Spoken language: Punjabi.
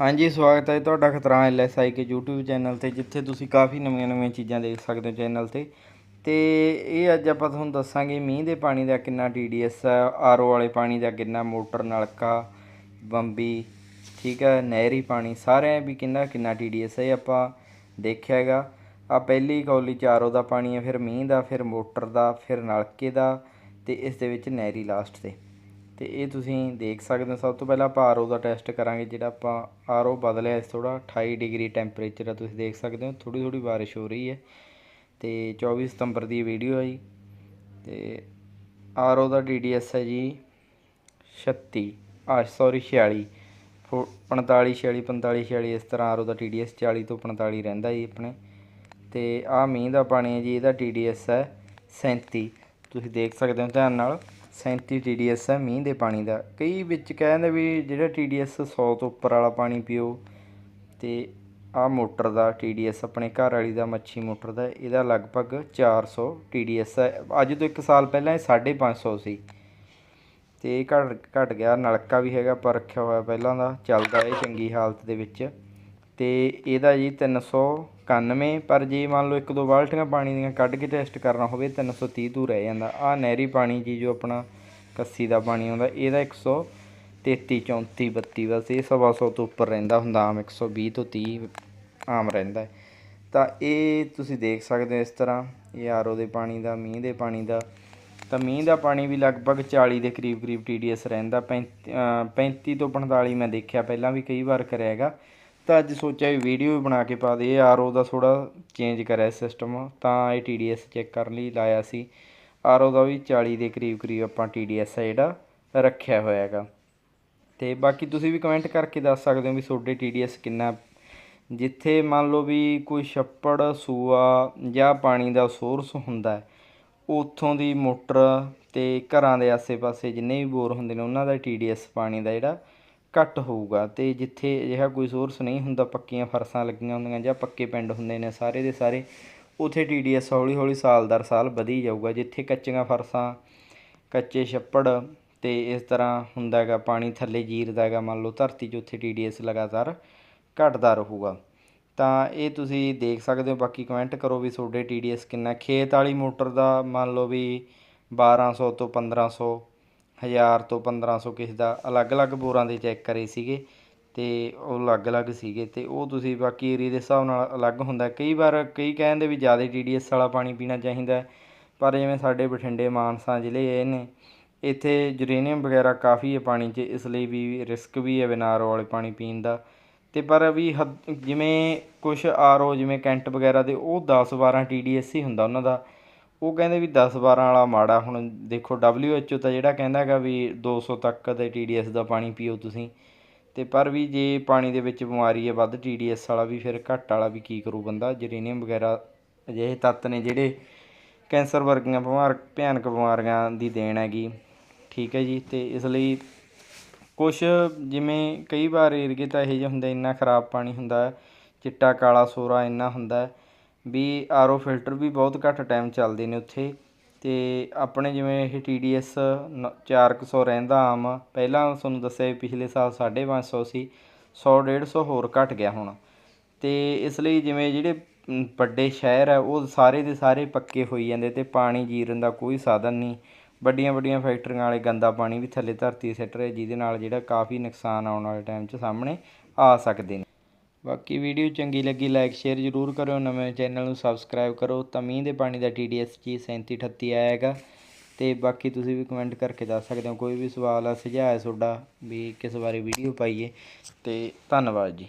ਹਾਂਜੀ, ਸਵਾਗਤ ਹੈ ਤੁਹਾਡਾ ਖਤਰਾ ਐਲਐਸਆਈ ਕੇ YouTube ਚੈਨਲ ਤੇ, ਜਿੱਥੇ ਤੁਸੀਂ ਕਾਫੀ ਨਵੀਆਂ ਨਵੀਆਂ ਚੀਜ਼ਾਂ ਦੇਖ ਸਕਦੇ ਹੋ ਚੈਨਲ ਤੇ। ਤੇ ਇਹ ਅੱਜ ਆਪਾਂ ਤੁਹਾਨੂੰ ਦੱਸਾਂਗੇ, ਮੀਂਹ ਦੇ ਪਾਣੀ ਦਾ ਕਿੰਨਾ TDS ਹੈ ਆਰਓ ਵਾਲੇ ਪਾਣੀ ਦਾ ਕਿੰਨਾ, ਮੋਟਰ ਨਲਕਾ, ਬੰਬੀ, ਠੀਕ ਹੈ ਨਹਿਰੀ ਪਾਣੀ, ਸਾਰਿਆਂ ਵੀ ਕਿੰਨਾ ਕਿੰਨਾ TDS ਹੈ ਇਹ ਆਪਾਂ ਦੇਖਿਆ ਹੈਗਾ। ਆ ਪਹਿਲੀ ਕੌਲੀ ਚ ਆਰਓ ਦਾ ਪਾਣੀ ਹੈ ਫਿਰ ਮੀਂਹ ਦਾ, ਫਿਰ ਮੋਟਰ ਦਾ, ਫਿਰ ਨਲਕੇ ਦਾ, ਤੇ ਇਸ ਦੇ ਵਿੱਚ ਨਹਿਰੀ ਲਾਸਟ ਤੇ। ਤੇ ਇਹ ਤੁਸੀਂ ਦੇਖ ਸਕਦੇ ਹੋ, ਸਭ ਤੋਂ ਪਹਿਲਾਂ ਆਪਾਂ ਆਰਓ ਦਾ ਟੈਸਟ ਕਰਾਂਗੇ, ਜਿਹੜਾ ਆਪਾਂ ਆਰਓ ਬਦਲਿਆ ਇਸ ਥੋੜਾ 28 ਡਿਗਰੀ ਟੈਂਪਰੇਚਰ ਆ, ਤੁਸੀਂ ਦੇਖ ਸਕਦੇ ਹੋ ਥੋੜੀ ਥੋੜੀ ਬਾਰਿਸ਼ ਹੋ ਰਹੀ ਹੈ। ਤੇ 24 ਸਤੰਬਰ ਦੀ ਵੀਡੀਓ ਹੈ ਜੀ। ਤੇ ਆਰਓ ਦਾ DDS ਹੈ ਜੀ 36 ਆ ਸੌਰੀ 46 ਫੋ- 45 46 45 46 ਇਸ ਤਰ੍ਹਾਂ ਆਰਓ ਦਾ TDS 40 ਤੋਂ 45 ਰਹਿੰਦਾ ਜੀ ਆਪਣੇ। ਤੇ ਆ ਮੀਂਹ ਦਾ ਪਾਣੀ ਹੈ ਜੀ, ਇਹਦਾ TDS ਹੈ 37 ਤੁਸੀਂ ਦੇਖ ਸਕਦੇ ਹੋ ਧਿਆਨ ਨਾਲ। 37 TDS ਹੈ, ਮੀਂਹ ਦੇ ਪਾਣੀ ਦਾ। ਕਈ ਵਿੱਚ ਕਹਿੰਦੇ ਵੀ ਜਿਹੜਾ TDS 100 ਤੋਂ ਉੱਪਰ ਵਾਲਾ ਪਾਣੀ ਪੀਓ, ਤੇ ਆ ਮੋਟਰ ਦਾ TDS ਆਪਣੇ ਘਰ ਵਾਲੀ ਦਾ, ਮੱਛੀ ਮੋਟਰ ਦਾ, ਇਹਦਾ ਲਗਭਗ 400 TDS ਹੈ। ਅੱਜ ਤੋਂ 1 ਸਾਲ ਪਹਿਲਾਂ ਇਹ 550 ਸੀ ਤੇ ਇਹ ਘਟ ਘਟ ਗਿਆ, ਨਲਕਾ ਵੀ ਹੈਗਾ, ਪਰ ਰੱਖਿਆ ਹੋਇਆ ਪਹਿਲਾਂ ਦਾ, ਚੱਲਦਾ ਇਹ ਚੰਗੀ ਹਾਲਤ ਦੇ ਵਿੱਚ। ਤੇ ਇਹਦਾ ਜੀ 391 ਪਰ ਜੇ ਮੰਨ ਲਓ ਇੱਕ ਦੋ ਬਾਲਟੀਆਂ ਪਾਣੀ ਦੀਆਂ ਕੱਢ ਕੇ ਟੈਸਟ ਕਰਨਾ ਹੋਵੇ 330 ਤੋਂ ਰਹਿ ਜਾਂਦਾ। ਆ ਨਹਿਰੀ ਪਾਣੀ ਜੀ ਜੋ ਆਪਣਾ ਕੱਸੀ ਦਾ ਪਾਣੀ ਆਉਂਦਾ ਇਹਦਾ 133 34 32 ਬਸ ਇਹ ਸਵਾ ਸੌ ਤੋਂ ਉੱਪਰ ਰਹਿੰਦਾ ਹੁੰਦਾ ਆਮ 120 ਤੋਂ 30 ਆਮ ਰਹਿੰਦਾ ਹੈ। ਤਾਂ ਇਹ ਤੁਸੀਂ ਦੇਖ ਸਕਦੇ ਹੋ ਇਸ ਤਰ੍ਹਾਂ ਇਹ ਆਰਓ ਦੇ ਪਾਣੀ ਦਾ ਮੀਂਹ ਦੇ ਪਾਣੀ ਦਾ। ਤਾਂ ਮੀਂਹ ਦਾ ਪਾਣੀ ਵੀ ਲਗਭਗ 40 ਦੇ ਕਰੀਬ ਕਰੀਬ TDS ਰਹਿੰਦਾ 35 ਅ, 35 ਤੋਂ 45 ਮੈਂ ਦੇਖਿਆ ਪਹਿਲਾਂ ਵੀ ਕਈ ਵਾਰ ਕਰਿਆ ਹੈਗਾ। ਤਾਂ ਅੱਜ ਸੋਚਿਆ ਵੀ ਵੀਡੀਓ ਵੀ ਬਣਾ ਕੇ ਪਾ ਦੇ ਇਹ ਆਰਓ ਦਾ ਥੋੜਾ ਚੇਂਜ ਕਰਿਆ ਸਿਸਟਮ ਤਾਂ ਇਹ TDS ਚੈੱਕ ਕਰਨ ਲਈ ਲਾਇਆ ਸੀ। ਆਰਓ ਦਾ ਵੀ 40 ਦੇ ਕਰੀਬ ਕਰੀਬ ਆਪਾਂ TDS ਹੈ ਜਿਹੜਾ, ਰੱਖਿਆ ਹੋਇਆ ਹੈਗਾ। ਤੇ ਬਾਕੀ ਤੁਸੀਂ ਵੀ ਕਮੈਂਟ ਕਰਕੇ ਦੱਸ ਸਕਦੇ ਹੋ ਵੀ ਤੁਹਾਡੇ TDS ਕਿੰਨਾ ਜਿੱਥੇ ਮੰਨ ਲਓ ਵੀ ਕੋਈ ਛੱਪੜ, ਸੂਆ ਜਾਂ ਪਾਣੀ ਦਾ ਸੋਰਸ ਹੁੰਦਾ ਹੈ, ਉੱਥੋਂ ਦੀ ਮੋਟਰ ਤੇ ਘਰਾਂ ਦੇ ਆਸੇ-ਪਾਸੇ ਜਿੰਨੇ ਵੀ ਬੋਰ ਹੁੰਦੇ ਨੇ, ਉਹਨਾਂ ਦਾ TDS ਪਾਣੀ ਦਾ ਜਿਹੜਾ ਘੱਟ ਹੋਊਗਾ ਅਤੇ ਜਿੱਥੇ ਅਜਿਹਾ ਕੋਈ ਸੋਰਸ ਨਹੀਂ ਹੁੰਦਾ, ਪੱਕੀਆਂ ਫਰਸਾਂ ਲੱਗੀਆਂ ਹੁੰਦੀਆਂ ਜਾਂ ਪੱਕੇ ਪਿੰਡ ਹੁੰਦੇ ਨੇ ਸਾਰੇ ਦੇ ਸਾਰੇ, ਉੱਥੇ ਟੀ ਡੀ TDS ਹੌਲੀ-ਹੌਲੀ ਸਾਲ ਦਰ ਸਾਲ ਵਧੀ ਜਾਊਗਾ, ਜਿੱਥੇ ਕੱਚੀਆਂ ਫਰਸਾਂ, ਕੱਚੇ ਛੱਪੜ ਅਤੇ ਇਸ ਤਰ੍ਹਾਂ ਹੁੰਦਾ ਹੈਗਾ, ਪਾਣੀ ਥੱਲੇ ਜੀਰਦਾ ਹੈਗਾ, ਮੰਨ ਲਓ ਧਰਤੀ 'ਚ ਉੱਥੇ ਟੀ ਡੀ TDS ਲਗਾਤਾਰ ਘਟਦਾ ਰਹੂਗਾ। ਤਾਂ ਇਹ ਤੁਸੀਂ ਦੇਖ ਸਕਦੇ ਹੋ, ਬਾਕੀ ਕਮੈਂਟ ਕਰੋ ਵੀ ਤੁਹਾਡੇ ਟੀ ਡੀ TDS ਕਿੰਨਾ ਖੇਤ ਵਾਲੀ ਮੋਟਰ ਦਾ ਮੰਨ ਲਓ ਵੀ 1200 ਤੋਂ 1500 1000 ਤੋਂ 1500 ਕਿਸੇ ਦਾ ਅਲੱਗ-ਅਲੱਗ ਬੋਰਾਂ ਦੇ ਚੈੱਕ ਕਰੇ ਸੀਗੇ ਤੇ ਉਹ ਅਲੱਗ-ਅਲੱਗ ਸੀਗੇ ਤੇ ਉਹ ਤੁਸੀਂ ਬਾਕੀ ਏਰੀਏ ਦੇ ਹਿਸਾਬ ਨਾਲ ਅਲੱਗ ਹੁੰਦਾ। ਕਈ ਵਾਰ ਕਈ ਕਹਿੰਦੇ ਵੀ ਜ਼ਿਆਦਾ TDS ਵਾਲਾ ਪਾਣੀ ਪੀਣਾ ਚਾਹੀਦਾ ਪਰ ਜਿਵੇਂ ਸਾਡੇ ਬਠਿੰਡੇ ਮਾਨਸਾ ਜ਼ਿਲ੍ਹੇ ਇਹ ਨੇ, ਇੱਥੇ ਯੂਰੇਨੀਅਮ ਵਗੈਰਾ ਕਾਫੀ ਹੈ ਪਾਣੀ 'ਚ, ਇਸ ਲਈ ਵੀ ਰਿਸਕ ਵੀ ਹੈ ਬਿਨਾਂ ਆਰਓ ਵਾਲੇ ਪਾਣੀ ਪੀਣ ਦਾ। ਤੇ ਪਰ ਵੀ ਹੱਦ- ਜਿਵੇਂ ਕੁਝ ਆਰਓ ਜਿਵੇਂ ਕੈਂਟ ਵਗੈਰਾ ਦੇ ਉਹ 10 12 TDS ਹੀ ਹੁੰਦਾ ਉਹਨਾਂ ਦਾ। ਉਹ ਕਹਿੰਦੇ ਵੀ ਦਸ ਬਾਰਾਂ ਵਾਲਾ ਮਾੜਾ, ਹੁਣ ਦੇਖੋ ਡਬਲਿਊ ਐੱਚ ਓ ਤਾਂ ਜਿਹੜਾ ਕਹਿੰਦਾ ਹੈਗਾ ਵੀ ਦੋ ਸੌ ਤੱਕ ਦੇ ਐੱਸ ਦਾ ਪਾਣੀ ਪੀਓ ਤੁਸੀਂ ਅਤੇ ਪਰ ਵੀ ਜੇ ਪਾਣੀ ਦੇ ਵਿੱਚ ਬਿਮਾਰੀ ਹੈ, ਵੱਧ ਟੀ ਡੀ ਐੱਸ ਵਾਲਾ ਵੀ, ਫਿਰ ਘੱਟ ਵਾਲਾ ਵੀ ਕੀ ਕਰੂ ਬੰਦਾ? ਯੂਰੇਨੀਅਮ ਵਗੈਰਾ ਅਜਿਹੇ ਤੱਤ ਨੇ ਜਿਹੜੇ ਕੈਂਸਰ ਵਰਗੀਆਂ ਬਿਮਾਰ, ਭਿਆਨਕ ਬਿਮਾਰੀਆਂ ਦੀ ਦੇਣ ਹੈਗੀ। ਠੀਕ ਹੈ ਜੀ ਅਤੇ ਇਸ ਲਈ ਕੁਛ ਜਿਵੇਂ ਕਈ ਵਾਰ ਏਰੀਏ ਤਾਂ ਇਹੋ ਜਿਹੇ ਹੁੰਦੇ, ਇੰਨਾ ਖਰਾਬ ਪਾਣੀ ਹੁੰਦਾ, ਚਿੱਟਾ, ਕਾਲਾ, ਸੋਰਾ ਇੰਨਾ ਹੁੰਦਾ। ਵੀ ਆਰਓ ਫਿਲਟਰ ਵੀ ਬਹੁਤ ਘੱਟ ਟਾਈਮ ਚੱਲਦੇ ਨੇ ਉੱਥੇ ਅਤੇ ਆਪਣੇ ਜਿਵੇਂ ਇਹ ਟੀ ਡੀ ਐਸ ਚਾਰ ਕੁ ਸੌ ਰਹਿੰਦਾ ਆਮ, ਪਹਿਲਾਂ ਤੁਹਾਨੂੰ ਦੱਸਿਆ ਵੀ ਪਿਛਲੇ ਸਾਲ 550 ਸੀ ਸੌ ਡੇਢ ਸੌ ਹੋਰ ਘਟ ਗਿਆ ਹੁਣ। ਅਤੇ ਇਸ ਲਈ ਜਿਵੇਂ ਜਿਹੜੇ ਵੱਡੇ ਸ਼ਹਿਰ ਹੈ ਉਹ ਸਾਰੇ ਦੇ ਸਾਰੇ ਪੱਕੇ ਹੋਈ ਜਾਂਦੇ ਤੇ ਪਾਣੀ ਜੀਰਨ ਦਾ ਕੋਈ ਸਾਧਨ ਨਹੀਂ। ਵੱਡੀਆਂ ਵੱਡੀਆਂ ਫੈਕਟਰੀਆਂ ਵਾਲੇ ਗੰਦਾ ਪਾਣੀ ਵੀ ਥੱਲੇ ਧਰਤੀ ਸਿੱਟ ਰਹੇ, ਜਿਹਦੇ ਨਾਲ ਜਿਹੜਾ ਕਾਫੀ ਨੁਕਸਾਨ ਆਉਣ ਵਾਲੇ ਟਾਈਮ 'ਚ ਸਾਹਮਣੇ ਆ ਸਕਦੇ ਨੇ। ਬਾਕੀ ਵੀਡੀਓ ਚੰਗੀ ਲੱਗੀ ਲਾਈਕ ਸ਼ੇਅਰ ਜ਼ਰੂਰ ਕਰਿਓ। ਨਵੇਂ ਚੈਨਲ ਨੂੰ ਸਬਸਕ੍ਰਾਈਬ ਕਰੋ। ਤਾਂ ਮੀਂਹ ਦੇ ਪਾਣੀ ਦਾ TDS ਜੀ 3738 ਆਇਆ ਹੈਗਾ। ਤੇ ਬਾਕੀ ਤੁਸੀਂ ਵੀ ਕਮੈਂਟ ਕਰਕੇ ਦੱਸ ਸਕਦੇ ਹੋ। ਕੋਈ ਵੀ ਸਵਾਲ ਆ, ਸੁਝਾਅ ਹੈ ਤੁਹਾਡਾ, ਵੀ ਕਿਸ ਬਾਰੇ ਵੀਡੀਓ ਪਾਈਏ। ਤੇ ਧੰਨਵਾਦ ਜੀ।